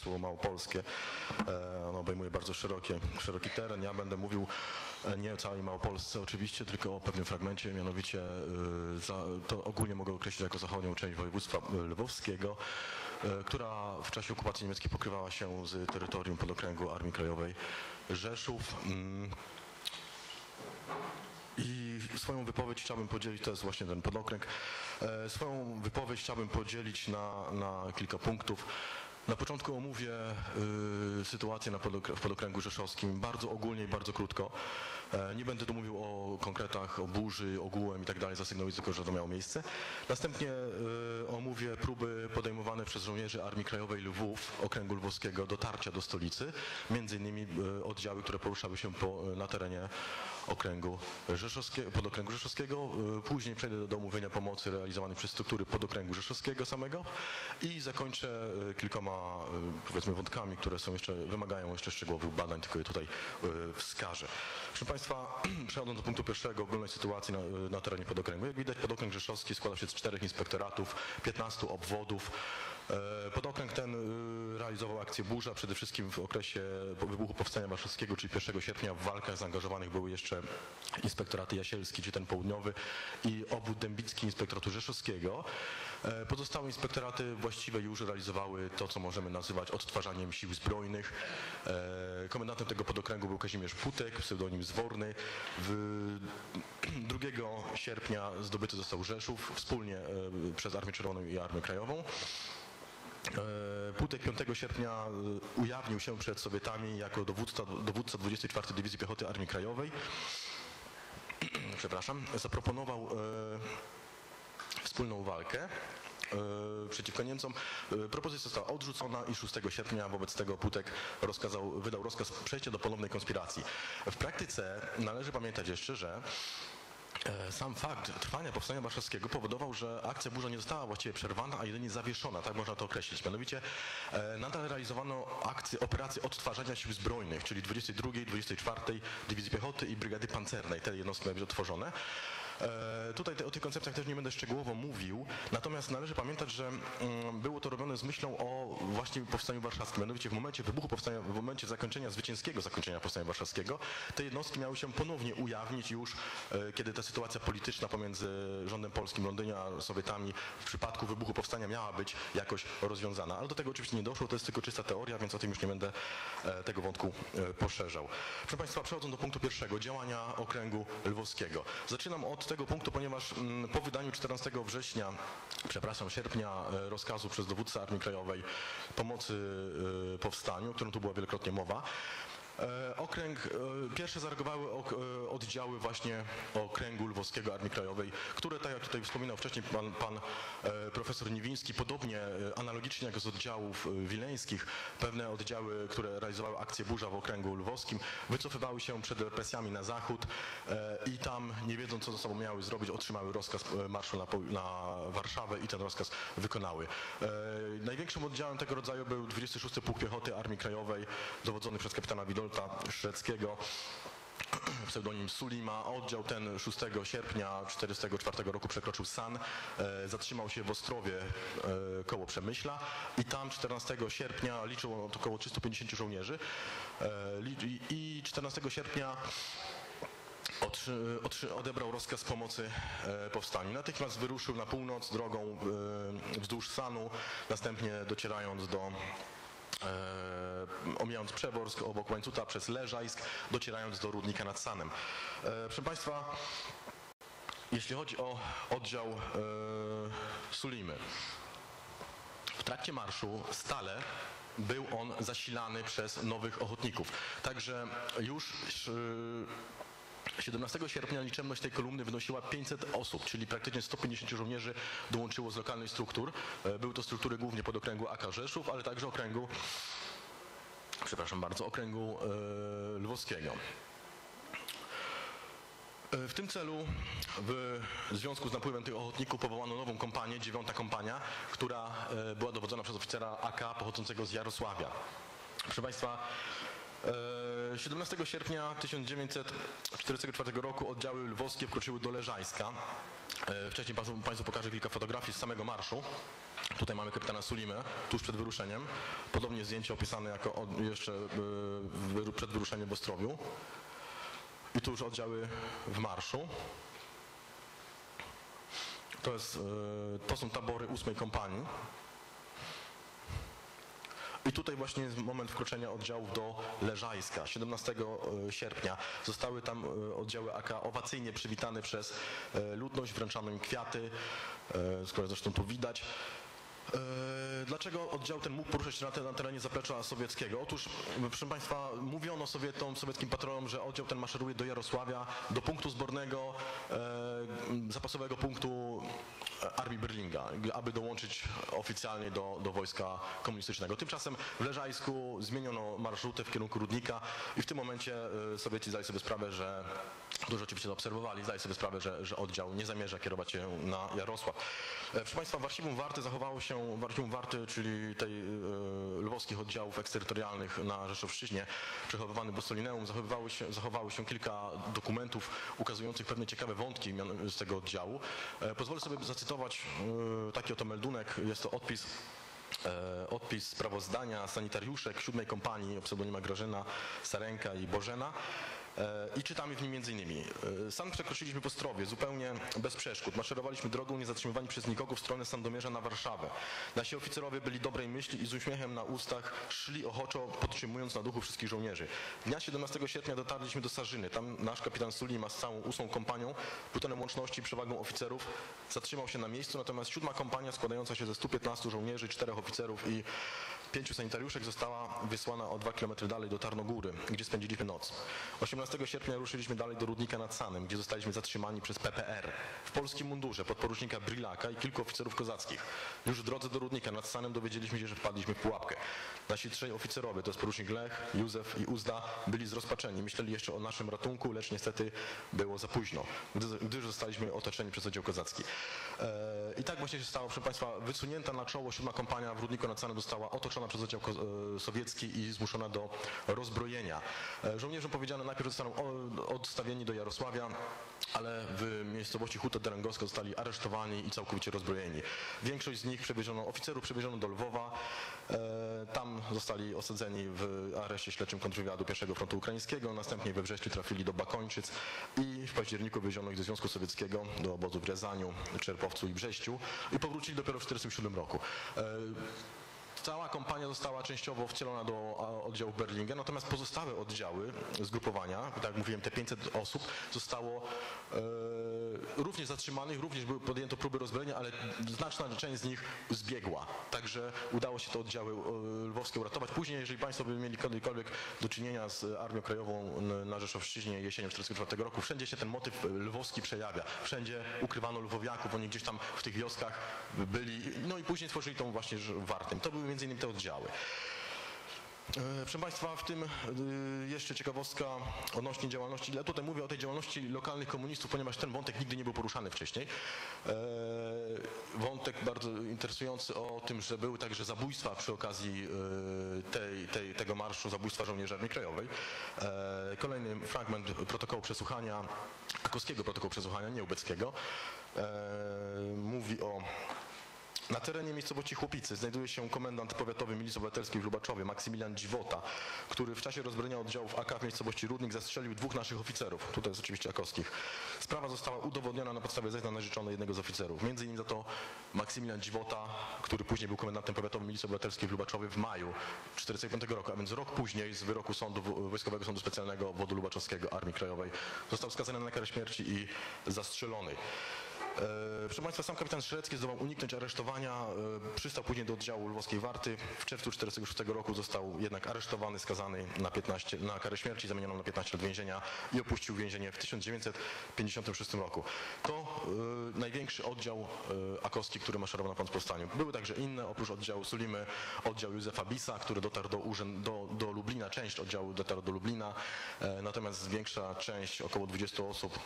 słowo małopolskie. E, Ono obejmuje bardzo szerokie, szeroki teren. Ja będę mówił e, nie o całej Małopolsce oczywiście, tylko o pewnym fragmencie, mianowicie e, za, to ogólnie mogę określić jako zachodnią część województwa lwowskiego, która w czasie okupacji niemieckiej pokrywała się z terytorium podokręgu Armii Krajowej Rzeszów. Mm, i swoją wypowiedź chciałbym podzielić, to jest właśnie ten podokręg, swoją wypowiedź chciałbym podzielić na, na kilka punktów. Na początku omówię y, sytuację na podokrę- w podokręgu rzeszowskim bardzo ogólnie i bardzo krótko. E, nie będę tu mówił o konkretach, o burzy, ogółem i tak dalej, zasygnuję tylko, że to miało miejsce. Następnie y, omówię próby podejmowane przez żołnierzy Armii Krajowej Lwów, okręgu lwowskiego, dotarcia do stolicy, między innymi y, oddziały, które poruszały się po, na terenie okręgu rzeszowskiego, podokręgu rzeszowskiego. Y, Później przejdę do omówienia pomocy realizowanej przez struktury podokręgu rzeszowskiego samego i zakończę y, kilkoma y, powiedzmy wątkami, które są jeszcze, wymagają jeszcze szczegółowych badań, tylko je tutaj wskażę. Proszę Państwa, przechodząc do punktu pierwszego, ogólnej sytuacji na, na terenie podokręgu. Jak widać, podokręg rzeszowski składa się z czterech inspektoratów, 15 obwodów. E, Podokręg ten y, realizował akcję Burza, przede wszystkim w okresie wybuchu Powstania Warszawskiego, czyli 1 sierpnia w walkach zaangażowanych były jeszcze inspektoraty Jasielski, czy ten południowy i obwód dębicki inspektoratu rzeszowskiego. E, Pozostałe inspektoraty właściwe już realizowały to, co możemy nazywać odtwarzaniem sił zbrojnych. E, Komendantem tego podokręgu był Kazimierz Putek, pseudonim Zworny. W 2 sierpnia zdobyty został Rzeszów wspólnie przez Armię Czerwoną i Armię Krajową. E, Putek 5 sierpnia e, ujawnił się przed Sowietami jako dowódca, dowódca 24 Dywizji Piechoty Armii Krajowej. Przepraszam. Zaproponował e, wspólną walkę przeciwko Niemcom. Propozycja została odrzucona i 6 sierpnia wobec tego Putek rozkazał, wydał rozkaz przejścia do ponownej konspiracji. W praktyce należy pamiętać jeszcze, że Sam fakt trwania Powstania Warszawskiego powodował, że akcja burza nie została właściwie przerwana, a jedynie zawieszona, tak można to określić. Mianowicie e, nadal realizowano akcje, operacje odtwarzania sił zbrojnych, czyli 22, 24 Dywizji Piechoty i Brygady Pancernej, te jednostki miały być odtworzone. E, Tutaj te, o tych koncepcjach też nie będę szczegółowo mówił, natomiast należy pamiętać, że mm, było to robione z myślą o właśnie Powstaniu Warszawskim. Mianowicie w momencie wybuchu Powstania, w momencie zakończenia, zwycięskiego zakończenia Powstania Warszawskiego, te jednostki miały się ponownie ujawnić już, e, kiedy ta sytuacja polityczna pomiędzy rządem polskim, Londynie a Sowietami w przypadku wybuchu powstania miała być jakoś rozwiązana. Ale do tego oczywiście nie doszło, to jest tylko czysta teoria, więc o tym już nie będę e, tego wątku e, poszerzał. Proszę Państwa, przechodząc do punktu pierwszego, działania okręgu lwowskiego. Zaczynam od tego punktu, ponieważ mm, po wydaniu 14 września, przepraszam, sierpnia e, rozkazu przez dowódcę Armii Krajowej pomocy e, powstaniu, o którym tu była wielokrotnie mowa, Okręg, e, pierwsze zareagowały e, oddziały właśnie okręgu lwowskiego Armii Krajowej, które, tak jak tutaj wspominał wcześniej pan, pan e, profesor Niwiński, podobnie e, analogicznie jak z oddziałów e, wileńskich, pewne oddziały, które realizowały akcję burza w okręgu lwowskim, wycofywały się przed represjami na zachód e, i tam, nie wiedząc co ze sobą miały zrobić, otrzymały rozkaz e, marszu na, na Warszawę i ten rozkaz wykonały. E, Największym oddziałem tego rodzaju był 26 Pułk Piechoty Armii Krajowej, dowodzony przez kapitana Widolta Szreckiego pseudonim Sulima. Oddział ten 6 sierpnia 1944 roku przekroczył San, e, zatrzymał się w Ostrowie e, koło Przemyśla i tam 14 sierpnia liczył około 350 żołnierzy e, i i 14 sierpnia odebrał rozkaz pomocy powstaniu. Natychmiast wyruszył na północ drogą wzdłuż Sanu, następnie docierając do omijając Przeworsk obok Łańcuta przez Leżajsk, docierając do Rudnika nad Sanem. E, proszę Państwa, jeśli chodzi o oddział e, Sulimy, w trakcie marszu stale był on zasilany przez nowych ochotników. Także już 17 sierpnia liczebność tej kolumny wynosiła 500 osób, czyli praktycznie 150 żołnierzy dołączyło z lokalnych struktur. E, Były to struktury głównie pod okręgu AK Rzeszów, ale także okręgu, przepraszam bardzo, okręgu e, lwowskiego. E, W tym celu w związku z napływem tych ochotników powołano nową kompanię, dziewiąta kompania, która była dowodzona przez oficera AK pochodzącego z Jarosławia. Proszę Państwa, 17 sierpnia 1944 roku oddziały lwowskie wkroczyły do Leżajska. E, Wcześniej Państwu, pokażę kilka fotografii z samego marszu. Tutaj mamy kapitana Sulimę, tuż przed wyruszeniem. Podobnie zdjęcie opisane jako jeszcze e, przed wyruszeniem w Ostrowiu. I tu już oddziały w marszu. To, jest, e, to są tabory ósmej kompanii. I tutaj właśnie jest moment wkroczenia oddziałów do Leżajska. 17 sierpnia zostały tam e, oddziały AK owacyjnie przywitane przez e, ludność, wręczano im kwiaty, e, skoro zresztą tu widać. E, Dlaczego oddział ten mógł poruszać się na, te- na terenie zaplecza sowieckiego? Otóż, proszę Państwa, mówiono Sowietom, sowieckim patronom, że oddział ten maszeruje do Jarosławia, do punktu zbornego, e, zapasowego punktu Armii Berlinga, aby dołączyć oficjalnie do, do wojska komunistycznego. Tymczasem w Leżajsku zmieniono marszrutę w kierunku Rudnika i w tym momencie e, Sowieci zdali sobie sprawę, że którzy oczywiście to obserwowali, zdali sobie sprawę, że, że oddział nie zamierza kierować się na Jarosław. Proszę Państwa, w archiwum Warty zachowało się, w archiwum Warty, czyli tej e, lwowskich oddziałów eksterytorialnych na Rzeszowszczyźnie, przechowywanym Bossolineum, zachowywały się, zachowało się kilka dokumentów ukazujących pewne ciekawe wątki z tego oddziału. E, Pozwolę sobie zacytować e, taki oto meldunek, jest to odpis E, odpis sprawozdania sanitariuszek siódmej kompanii o pseudonimach Grażyna, Sarenka i Bożena. E, I czytamy w nim między innymi. e, San przekroczyliśmy po Strowie, zupełnie bez przeszkód. Maszerowaliśmy drogą, nie zatrzymywani przez nikogo w stronę Sandomierza na Warszawę. Nasi oficerowie byli dobrej myśli i z uśmiechem na ustach szli ochoczo, podtrzymując na duchu wszystkich żołnierzy. Dnia 17 sierpnia dotarliśmy do Sarzyny. Tam nasz kapitan Sulima z całą ósmą kompanią, plutonem łączności i przewagą oficerów, zatrzymał się na miejscu, natomiast siódma kompania składająca się ze 115 żołnierzy, czterech oficerów i pięciu sanitariuszek została wysłana o dwa kilometry dalej do Tarnogóry, gdzie spędziliśmy noc. 18 sierpnia ruszyliśmy dalej do Rudnika nad Sanem, gdzie zostaliśmy zatrzymani przez PPR w polskim mundurze podporucznika Brilaka i kilku oficerów kozackich. Już w drodze do Rudnika nad Sanem dowiedzieliśmy się, że wpadliśmy w pułapkę. Nasi trzej oficerowie, to jest porucznik Lech, Józef i Uzda, byli zrozpaczeni. Myśleli jeszcze o naszym ratunku, lecz niestety było za późno, gdy, gdyż zostaliśmy otoczeni przez oddział kozacki. E, I tak właśnie się stało, proszę Państwa, wysunięta na czoło siódma kompania w Rudniku nad Sanem została otoczona przez oddział e, sowiecki i zmuszona do rozbrojenia. E, Żołnierzom powiedziano najpierw, zostaną odstawieni do Jarosławia, ale w miejscowości Huta Derengowska zostali aresztowani i całkowicie rozbrojeni. Większość z nich przewieziono, oficerów przewieziono do Lwowa, e, tam zostali osadzeni w areszcie śledczym kontrwywiadu pierwszego frontu ukraińskiego, następnie we wrześniu trafili do Bakończyc i w październiku wywieziono ich do Związku Sowieckiego, do obozu w Riazaniu, Czerpowcu i Brześciu i powrócili dopiero w 1947 roku. Cała kompania została częściowo wcielona do oddziału Berlingen, natomiast pozostałe oddziały, zgrupowania, tak jak mówiłem, te 500 osób zostało e, również zatrzymanych, również były podjęto próby rozbrojenia, ale znaczna część z nich zbiegła. Także udało się te oddziały e, lwowskie uratować. Później, jeżeli Państwo by mieli kiedykolwiek do czynienia z Armią Krajową na Rzeszowszczyźnie jesienią 1944 roku, wszędzie się ten motyw lwowski przejawia. Wszędzie ukrywano lwowiaków, oni gdzieś tam w tych wioskach byli, no i później tworzyli tą właśnie Wartym. To były między innymi te oddziały. E, Proszę Państwa, w tym y, jeszcze ciekawostka odnośnie działalności, ja tutaj mówię o tej działalności lokalnych komunistów, ponieważ ten wątek nigdy nie był poruszany wcześniej. E, Wątek bardzo interesujący o tym, że były także zabójstwa przy okazji tej, tej, tego marszu, zabójstwa żołnierzy Armii Krajowej. E, Kolejny fragment protokołu przesłuchania, Akowskiego protokołu przesłuchania, nie Ubeckiego, e, mówi o na terenie miejscowości Chłopicy znajduje się komendant powiatowy Milicji Obywatelskiej w Lubaczowie, Maksymilian Dziwota, który w czasie rozbrojenia oddziałów AK w miejscowości Rudnik zastrzelił dwóch naszych oficerów, tutaj jest oczywiście akowskich. Sprawa została udowodniona na podstawie zeznań narzeczonej jednego z oficerów. Między innymi za to Maksymilian Dziwota, który później był komendantem powiatowym Milicji Obywatelskiej w Lubaczowie w maju 1945 roku, a więc rok później z wyroku sądu, Wojskowego Sądu Specjalnego Wodu Lubaczowskiego Armii Krajowej został skazany na karę śmierci i zastrzelony. E, Proszę Państwa, sam kapitan Strzelecki zdołał uniknąć aresztowania, e, przystał później do oddziału lwowskiej Warty. W czerwcu 1946 roku został jednak aresztowany, skazany na, 15, na karę śmierci zamienioną na 15 lat więzienia i opuścił więzienie w 1956 roku. To e, największy oddział e, akowski, który maszerował na Powstaniu. Były także inne, oprócz oddziału Sulimy, oddział Józefa Bisa, który dotarł do, urzęd, do, do Lublina, część oddziału dotarł do Lublina, natomiast większa część, około 20 osób,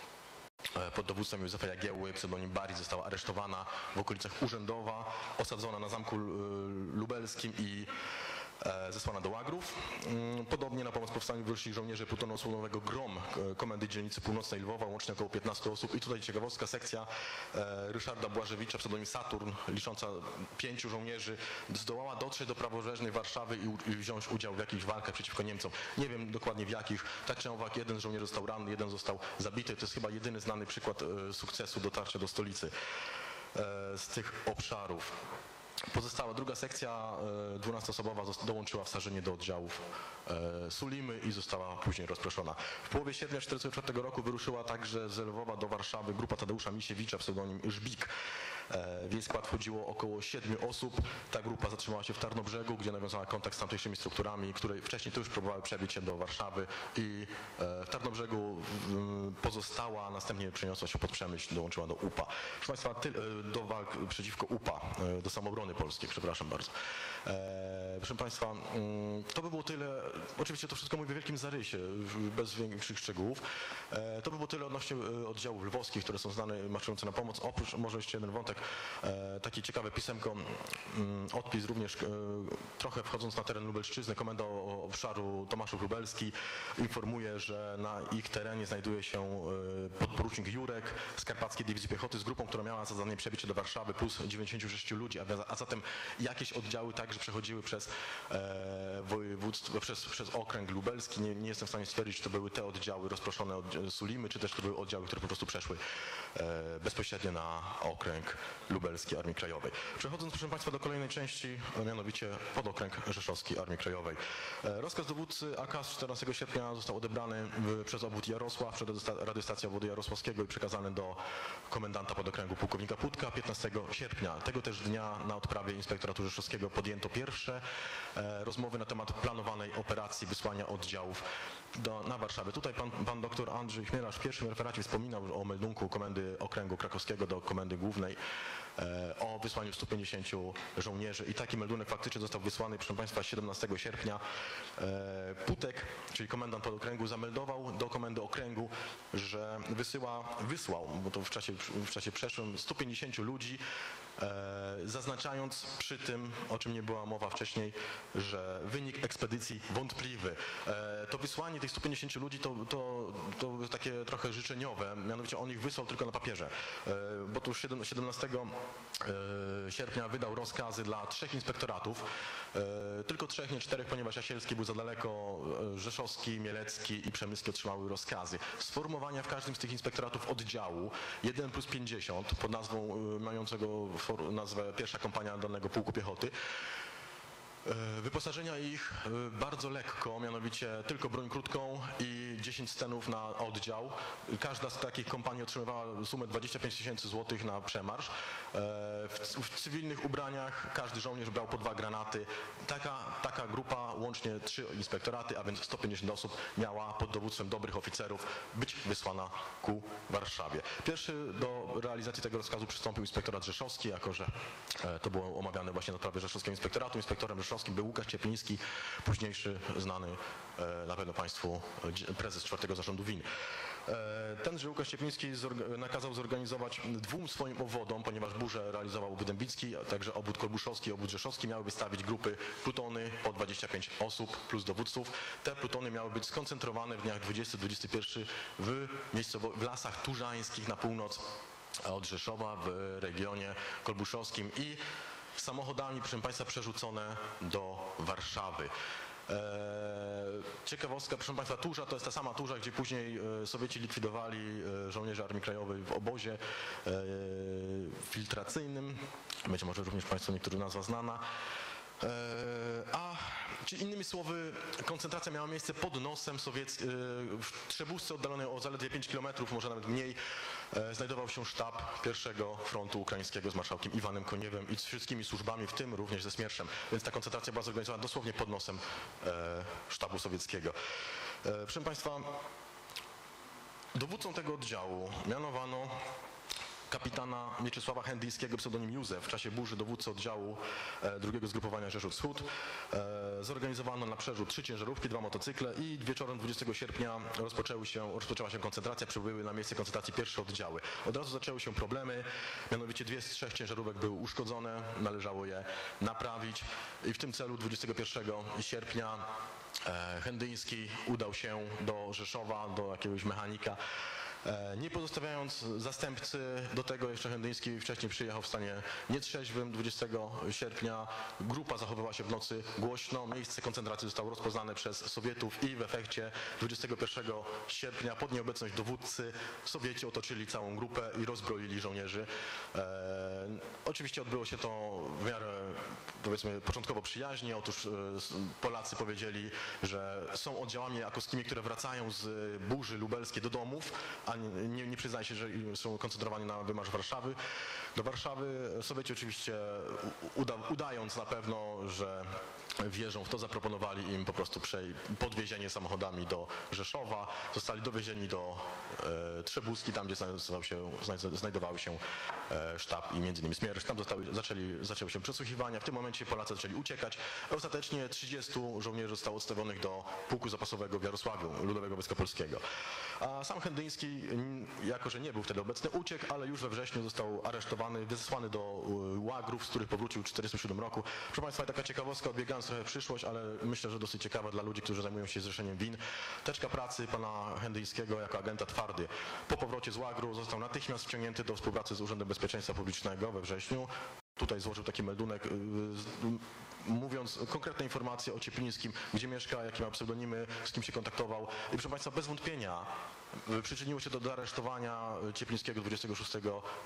pod dowództwem Józefa Jagiełły, pseudonim Bari, została aresztowana w okolicach Urzędowa, osadzona na zamku e, lubelskim i e, zesłana do łagrów. Mm, Podobnie na pomoc powstaniu wyszli żołnierze plutonu osłonowego GROM, e, Komendy Dzielnicy Północnej Lwowa, łącznie około 15 osób. I tutaj ciekawostka, sekcja e, Ryszarda Błażewicza, pseudonim Saturn, licząca pięciu żołnierzy, zdołała dotrzeć do prawobrzeżnej Warszawy i, wziąć udział w jakichś walkach przeciwko Niemcom. Nie wiem dokładnie w jakich. Tak czy owak, jeden z żołnierzy został ranny, jeden został zabity. To jest chyba jedyny znany przykład e, sukcesu dotarcia do stolicy e, z tych obszarów. Pozostała druga sekcja, e, 12-osobowa, zost- dołączyła w Sarzynie do oddziałów e, Sulimy i została później rozproszona. W połowie sierpnia 1944 roku wyruszyła także z Lwowa do Warszawy grupa Tadeusza Misiewicza, pseudonim Żbik. W jej skład wchodziło około siedmiu osób. Ta grupa zatrzymała się w Tarnobrzegu, gdzie nawiązała kontakt z tamtejszymi strukturami, które wcześniej tu już próbowały przebić się do Warszawy i e, w Tarnobrzegu mm, pozostała, a następnie przeniosła się pod Przemyśl, dołączyła do UPA. Proszę Państwa, e, do walk przeciwko UPA, e, do samobrony polskiej, przepraszam bardzo. E, Proszę Państwa, mm, to by było tyle, oczywiście to wszystko mówię w wielkim zarysie, bez większych szczegółów. E, To by było tyle odnośnie e, oddziałów lwowskich, które są znane marszujące na pomoc. Oprócz, może jeszcze jeden wątek, takie ciekawe pisemko, mm, odpis również, trochę wchodząc na teren Lubelszczyzny, komenda obszaru Tomaszów Lubelski informuje, że na ich terenie znajduje się podporucznik Jurek z Karpackiej Dywizji Piechoty z grupą, która miała za zadanie przebić się do Warszawy plus 96 ludzi, a, a zatem jakieś oddziały także przechodziły przez e, województwo, przez, przez okręg lubelski. Nie, nie jestem w stanie stwierdzić, czy to były te oddziały rozproszone od Sulimy, czy też to były oddziały, które po prostu przeszły e, bezpośrednio na okręg lubelski Armii Krajowej. Przechodząc, proszę Państwa, do kolejnej części, mianowicie podokręg Rzeszowski Armii Krajowej. E, rozkaz dowódcy AK z 14 sierpnia został odebrany w, przez obwód Jarosław, przez radiosta- radiostację obwodu jarosławskiego i przekazany do komendanta podokręgu pułkownika Putka 15 sierpnia. Tego też dnia na odprawie Inspektoratu Rzeszowskiego podjęto pierwsze e, rozmowy na temat planowanej operacji wysłania oddziałów do, na Warszawę. Tutaj pan, pan doktor Andrzej Chmielarz w pierwszym referacie wspominał o meldunku Komendy Okręgu Krakowskiego do Komendy Głównej e, o wysłaniu 150 żołnierzy i taki meldunek faktycznie został wysłany, proszę Państwa, 17 sierpnia. E, Putek, czyli komendant podokręgu, zameldował do komendy okręgu, że wysyła, wysłał, bo to w czasie, w czasie przeszłym, 150 ludzi, zaznaczając przy tym, o czym nie była mowa wcześniej, że wynik ekspedycji wątpliwy. E, To wysłanie tych 150 ludzi to, to, to takie trochę życzeniowe, mianowicie on ich wysłał tylko na papierze, E, bo 7 17 e, sierpnia wydał rozkazy dla trzech inspektoratów, e, tylko trzech, nie czterech, ponieważ Jasielski był za daleko, e, Rzeszowski, Mielecki i Przemyski otrzymały rozkazy. Sformowania w każdym z tych inspektoratów oddziału 1 plus 50 pod nazwą e, mającego nazwę pierwsza kompania dolnego pułku piechoty. E, Wyposażenia ich e, bardzo lekko, mianowicie tylko broń krótką i 10 stenów na oddział. Każda z takich kompanii otrzymywała sumę 25 tysięcy złotych na przemarsz. E, W, w cywilnych ubraniach każdy żołnierz brał po dwa granaty. Taka, taka grupa, łącznie trzy inspektoraty, a więc 150 osób, miała pod dowództwem dobrych oficerów być wysłana ku Warszawie. Pierwszy do realizacji tego rozkazu przystąpił inspektorat rzeszowski, jako że e, to było omawiane właśnie na prawie rzeszowskiego inspektoratu. Inspektorem rzeszowskim był Łukasz Ciepliński, późniejszy znany e, na pewno Państwu prezes czwartego zarządu WIN. E, Tenże Łukasz Ciepliński nakazał zorganizować dwóm swoim obwodom, ponieważ burzę realizował obwód Dębicki, także obwód Kolbuszowski i obwód Rzeszowski, miały wystawić grupy plutony po 25 osób plus dowódców. Te plutony miały być skoncentrowane w dniach 20-21 w, w lasach turzańskich na północ od Rzeszowa w regionie kolbuszowskim i samochodami, proszę Państwa, przerzucone do Warszawy. Eee, Ciekawostka, proszę Państwa, Turza to jest ta sama Turza, gdzie później e, Sowieci likwidowali e, żołnierzy Armii Krajowej w obozie e, filtracyjnym. Być może również Państwu niektórych nazwa znana. E, A, czyli innymi słowy, koncentracja miała miejsce pod nosem Sowiec... e, W Trzebusce oddalonej o zaledwie 5 km, może nawet mniej, e, znajdował się sztab pierwszego frontu ukraińskiego z marszałkiem Iwanem Koniewem i z wszystkimi służbami, w tym również ze Smierszem. Więc ta koncentracja była zorganizowana dosłownie pod nosem sztabu sowieckiego. Proszę Państwa, dowódcą tego oddziału mianowano kapitana Mieczysława Chędyjskiego, pseudonim Józef, w czasie burzy dowódcy oddziału e, drugiego zgrupowania Rzeszów Wschód. E, Zorganizowano na przerzut trzy ciężarówki, dwa motocykle i wieczorem 20 sierpnia rozpoczęły się, rozpoczęła się koncentracja, przybyły na miejsce koncentracji pierwsze oddziały. Od razu zaczęły się problemy, mianowicie dwie z trzech ciężarówek były uszkodzone, należało je naprawić i w tym celu 21 sierpnia e, Chędyński udał się do Rzeszowa, do jakiegoś mechanika, Nie pozostawiając zastępcy do tego jeszcze Chędyński wcześniej przyjechał w stanie nietrzeźwym 20 sierpnia. Grupa zachowywała się w nocy głośno. Miejsce koncentracji zostało rozpoznane przez Sowietów i w efekcie 21 sierpnia pod nieobecność dowódcy Sowieci otoczyli całą grupę i rozbroili żołnierzy. E, oczywiście odbyło się to w miarę powiedzmy początkowo przyjaźnie. Otóż e, Polacy powiedzieli, że są oddziałami jakowskimi, które wracają z burzy lubelskiej do domów, a nie, nie, przyznaje się, że są koncentrowani na wymarsz Warszawy. Do Warszawy Sowieci oczywiście uda, udając na pewno, że wierzą w to, zaproponowali im po prostu podwiezienie samochodami do Rzeszowa. Zostali dowiezieni do e, Trzebuski, tam gdzie znajdował się, znaj- znajdowały się e, sztab i między innymi Smierz. Tam zostały, zaczęli, zaczęły się przesłuchiwania. W tym momencie Polacy zaczęli uciekać. Ostatecznie 30 żołnierzy zostało odstawionych do pułku zapasowego w Jarosławiu, Ludowego Wojska Polskiego. A sam Chędyński, n- jako że nie był wtedy obecny, uciekł, ale już we wrześniu został aresztowany, wysłany do y, Łagrów, z których powrócił w 1947 roku. Proszę Państwa, taka ciekawostka, odbiegając trochę przyszłość, ale myślę, że dosyć ciekawa dla ludzi, którzy zajmują się zrzeszeniem win. Teczka pracy pana Chędyńskiego jako agenta twardy. Po powrocie z Łagru został natychmiast wciągnięty do współpracy z Urzędem Bezpieczeństwa Publicznego we wrześniu. Tutaj złożył taki meldunek, y, m, mówiąc konkretne informacje o Cieplińskim, gdzie mieszka, jakie ma pseudonimy, z kim się kontaktował. I proszę Państwa, bez wątpienia y, przyczyniło się to do aresztowania Cieplińskiego 26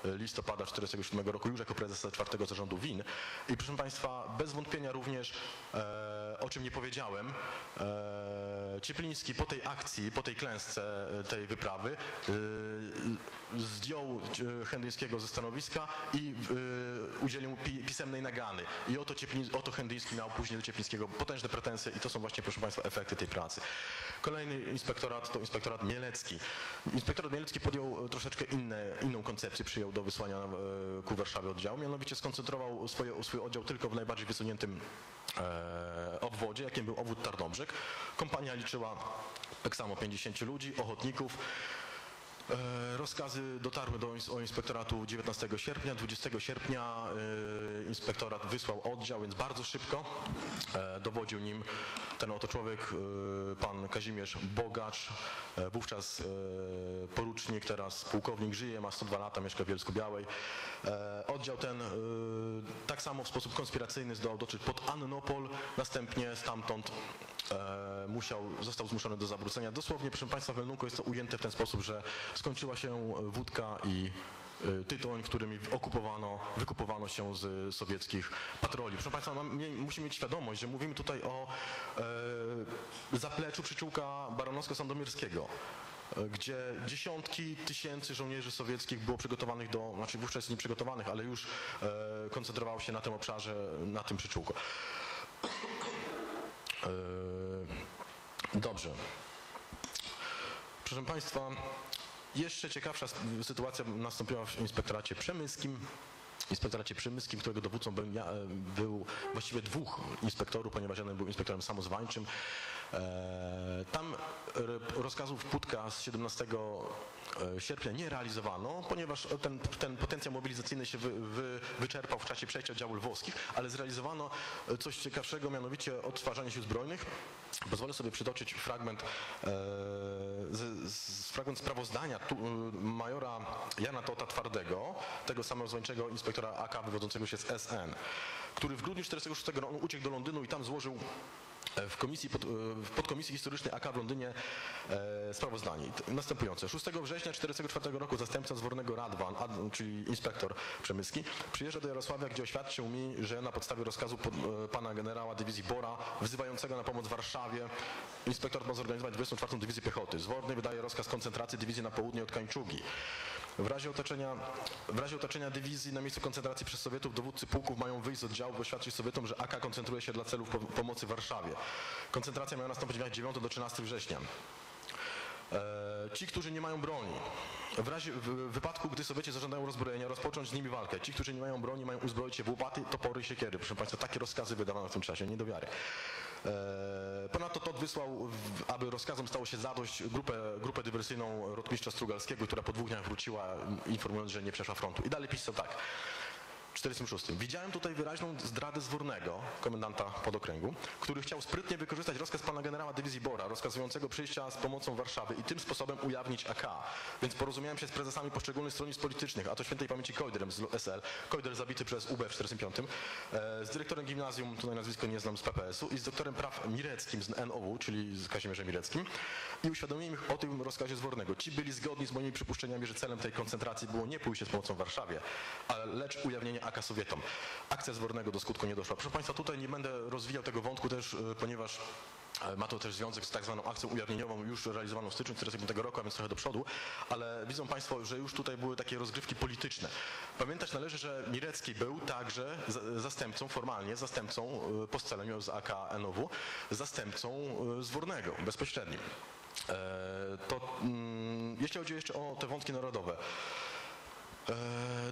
listopada 1947 roku już jako prezesa czwartego zarządu WIN. I proszę Państwa, bez wątpienia również, e, o czym nie powiedziałem, e, Ciepliński po tej akcji, po tej klęsce e, tej wyprawy zdjął Chędyńskiego ze stanowiska i udzielił pisemnej nagany. I oto, Ciepliń, oto miał później do Cieplińskiego potężne pretensje i to są właśnie, proszę Państwa, efekty tej pracy. Kolejny inspektorat to inspektorat Mielecki. Inspektorat Mielecki podjął e, troszeczkę inne, inną koncepcję, przyjął do wysłania e, ku Warszawie oddziału, mianowicie skoncentrował swoje, swój oddział tylko w najbardziej wysuniętym e, obwodzie, jakim był obwód Tarnobrzeg. Kompania liczyła tak samo 50 ludzi, ochotników. E, Rozkazy dotarły do inspektoratu 19 sierpnia. 20 sierpnia e, inspektorat wysłał oddział, więc bardzo szybko e, dowodził nim ten oto człowiek, pan Kazimierz Bogacz, wówczas porucznik, teraz pułkownik, żyje, ma 102 lata, mieszka w Bielsku Białej. Oddział ten tak samo w sposób konspiracyjny zdołał dotrzeć pod Annopol, następnie stamtąd musiał, został zmuszony do zawrócenia. Dosłownie, proszę Państwa, w Melnunku jest to ujęte w ten sposób, że skończyła się wódka i e, tytoń, którymi okupowano, wykupowano się z sowieckich patroli. Proszę Państwa, mie- musimy mieć świadomość, że mówimy tutaj o e, zapleczu przyczółka baronowsko-sandomierskiego e, gdzie dziesiątki tysięcy żołnierzy sowieckich było przygotowanych do, znaczy wówczas nie przygotowanych, ale już e, koncentrowało się na tym obszarze, na tym przyczółku. E, Dobrze. Proszę Państwa, jeszcze ciekawsza sytuacja nastąpiła w inspektoracie przemyskim. Inspektoracie przemyskim, którego dowódcą ja, e, był właściwie dwóch inspektorów, ponieważ jeden był inspektorem samozwańczym. E, Tam rozkazów Putka z 17 e, sierpnia nie realizowano, ponieważ ten, ten potencjał mobilizacyjny się wy, wy, wyczerpał w czasie przejścia oddziałów lwowskich, ale zrealizowano e, coś ciekawszego, mianowicie odtwarzanie sił zbrojnych. Pozwolę sobie przytoczyć fragment, z, z, fragment sprawozdania tu, majora Jana Tota Twardego, tego samozwańczego inspektora AK wywodzącego się z SN, który w grudniu 1946 roku uciekł do Londynu i tam złożył w komisji, pod, w podkomisji historycznej AK w Londynie e, sprawozdanie. Następujące. 6 września 1944 roku zastępca zwornego Radwan, ad, czyli inspektor przemyski, przyjeżdża do Jarosławia, gdzie oświadczył mi, że na podstawie rozkazu pod, e, pana generała dywizji Bora, wzywającego na pomoc Warszawie, inspektor ma zorganizować 24. Dywizję Piechoty. Zworny wydaje rozkaz koncentracji dywizji na południe od Kańczugi. W razie, otoczenia, w razie otoczenia dywizji na miejscu koncentracji przez Sowietów dowódcy pułków mają wyjść z oddziału, by oświadczyć Sowietom, że AK koncentruje się dla celów po- pomocy Warszawie. Koncentracja miała nastąpić w dniach 9 do 13 września. E, ci, którzy nie mają broni, w razie w wypadku, gdy Sowieci zażądają rozbrojenia, rozpocząć z nimi walkę. Ci, którzy nie mają broni, mają uzbroić się w łopaty, topory, siekiery. Proszę Państwa, takie rozkazy wydawano w tym czasie, nie do wiary. E, ponadto Todt wysłał, aby rozkazom stało się zadość, grupę, grupę dywersyjną rotmistrza Strugalskiego, która po dwóch dniach wróciła, informując, że nie przeszła frontu. I dalej pisał tak. 46. Widziałem tutaj wyraźną zdradę Zwornego, komendanta podokręgu, który chciał sprytnie wykorzystać rozkaz pana generała dywizji Bora, rozkazującego przyjścia z pomocą Warszawy i tym sposobem ujawnić AK. Więc porozumiałem się z prezesami poszczególnych stronnictw politycznych, a to świętej pamięci Kojderem z SL, Kojder zabity przez UB w 45, e, z dyrektorem gimnazjum, tutaj nazwisko nie znam, z PPS-u i z doktorem praw Mireckim z NOW, czyli z Kazimierzem Mireckim i uświadomiłem ich o tym rozkazie Zwornego. Ci byli zgodni z moimi przypuszczeniami, że celem tej koncentracji było nie pójście z pomocą Warszawie, ale lecz ujawnienie AK Sowietom. Akcja Zwornego do skutku nie doszła. Proszę Państwa, tutaj nie będę rozwijał tego wątku też, e, ponieważ e, ma to też związek z tak zwaną akcją ujawnieniową już realizowaną w styczniu 1945 roku, a więc trochę do przodu, ale widzą Państwo, że już tutaj były takie rozgrywki polityczne. Pamiętać należy, że Mirecki był także za- zastępcą, formalnie zastępcą e, po scaleniu z AK NOW, zastępcą Zwornego, bezpośrednim. To, mm, jeśli chodzi jeszcze o te wątki narodowe,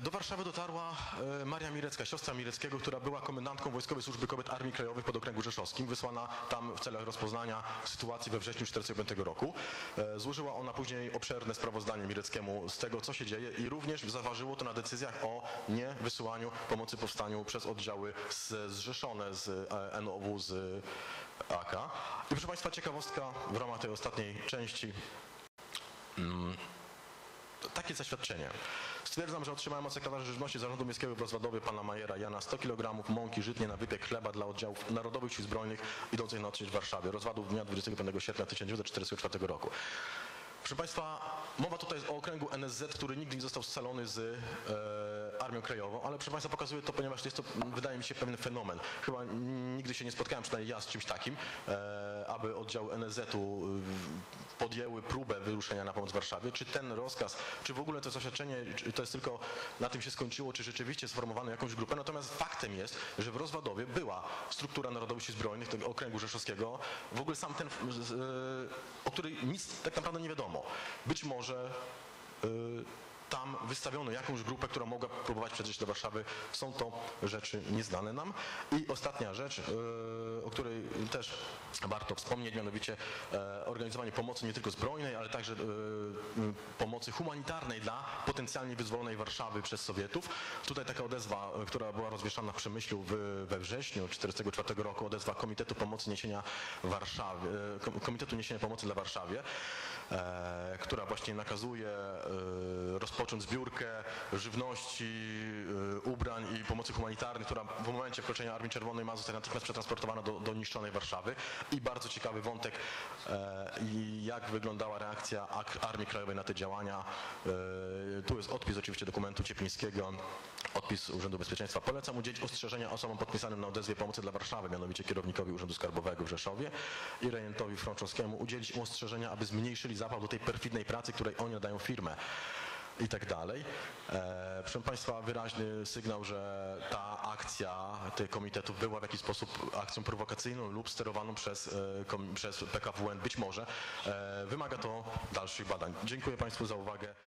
Do Warszawy dotarła e, Maria Mirecka, siostra Mireckiego, która była komendantką Wojskowej Służby Kobiet Armii Krajowej pod okręgu rzeszowskim, wysłana tam w celach rozpoznania sytuacji we wrześniu 1945 roku. E, Złożyła ona później obszerne sprawozdanie Mireckiemu z tego, co się dzieje i również zaważyło to na decyzjach o nie wysyłaniu pomocy powstaniu przez oddziały zrzeszone z e, NOW, z AK. I proszę Państwa, ciekawostka w ramach tej ostatniej części takie zaświadczenie. Stwierdzam, że otrzymałem od sekretarza żywności Zarządu Miejskiego w pana Majera Jana 100 kg mąki żytnie na wypiek chleba dla oddziałów Narodowych Sił Zbrojnych idących na odsiecz w Warszawie. Rozwadów dnia 25 sierpnia 1944 roku. Proszę Państwa, mowa tutaj o okręgu NSZ, który nigdy nie został scalony z e, Armią Krajową, ale proszę Państwa pokazuje to, ponieważ jest to, wydaje mi się, pewien fenomen. Chyba nigdy się nie spotkałem, przynajmniej ja, z czymś takim, e, aby oddziały NSZ-u podjęły próbę wyruszenia na pomoc Warszawie. Czy ten rozkaz, czy w ogóle to zaświadczenie, to jest tylko na tym się skończyło, czy rzeczywiście sformowano jakąś grupę. Natomiast faktem jest, że w Rozwadowie była struktura Narodowych Sił Zbrojnych, tego okręgu rzeszowskiego, w ogóle sam ten, z- o której nic tak naprawdę nie wiadomo. Być może y, tam wystawiono jakąś grupę, która mogła próbować przedrzeć do Warszawy. Są to rzeczy nieznane nam. I ostatnia rzecz, yy, o której też warto wspomnieć, mianowicie e, organizowanie pomocy nie tylko zbrojnej, ale także yy, pomocy humanitarnej dla potencjalnie wyzwolonej Warszawy przez Sowietów. Tutaj taka odezwa, e, która była rozwieszana w Przemyślu we wrześniu 1944 roku, odezwa Komitetu Pomocy Niesienia Warszawy, e, Kom- Komitetu Niesienia Pomocy dla Warszawie, e, która właśnie nakazuje e, rozpocząć zbiórkę żywności, e, ubrań i pomocy humanitarnej, która w momencie wkroczenia Armii Czerwonej ma zostać natychmiast przetransportowana do, do niszczonej Warszawy. I bardzo ciekawy wątek, e, jak wyglądała reakcja Ak- Armii Krajowej na te działania. E, Tu jest odpis oczywiście dokumentu Cieplińskiego, odpis Urzędu Bezpieczeństwa. Polecam udzielić ostrzeżenia osobom podpisanym na odezwie pomocy dla Warszawy, mianowicie kierownikowi Urzędu Skarbowego w Rzeszowie i rejentowi Frączowskiemu udzielić im ostrzeżenia, aby zmniejszyli zapał do tej perfidnej pracy, której oni oddają firmę i tak dalej. E, proszę Państwa, wyraźny sygnał, że ta akcja tych komitetów była w jakiś sposób akcją prowokacyjną lub sterowaną przez, e, przez PKWN, być może. E, wymaga to dalszych badań. Dziękuję Państwu za uwagę.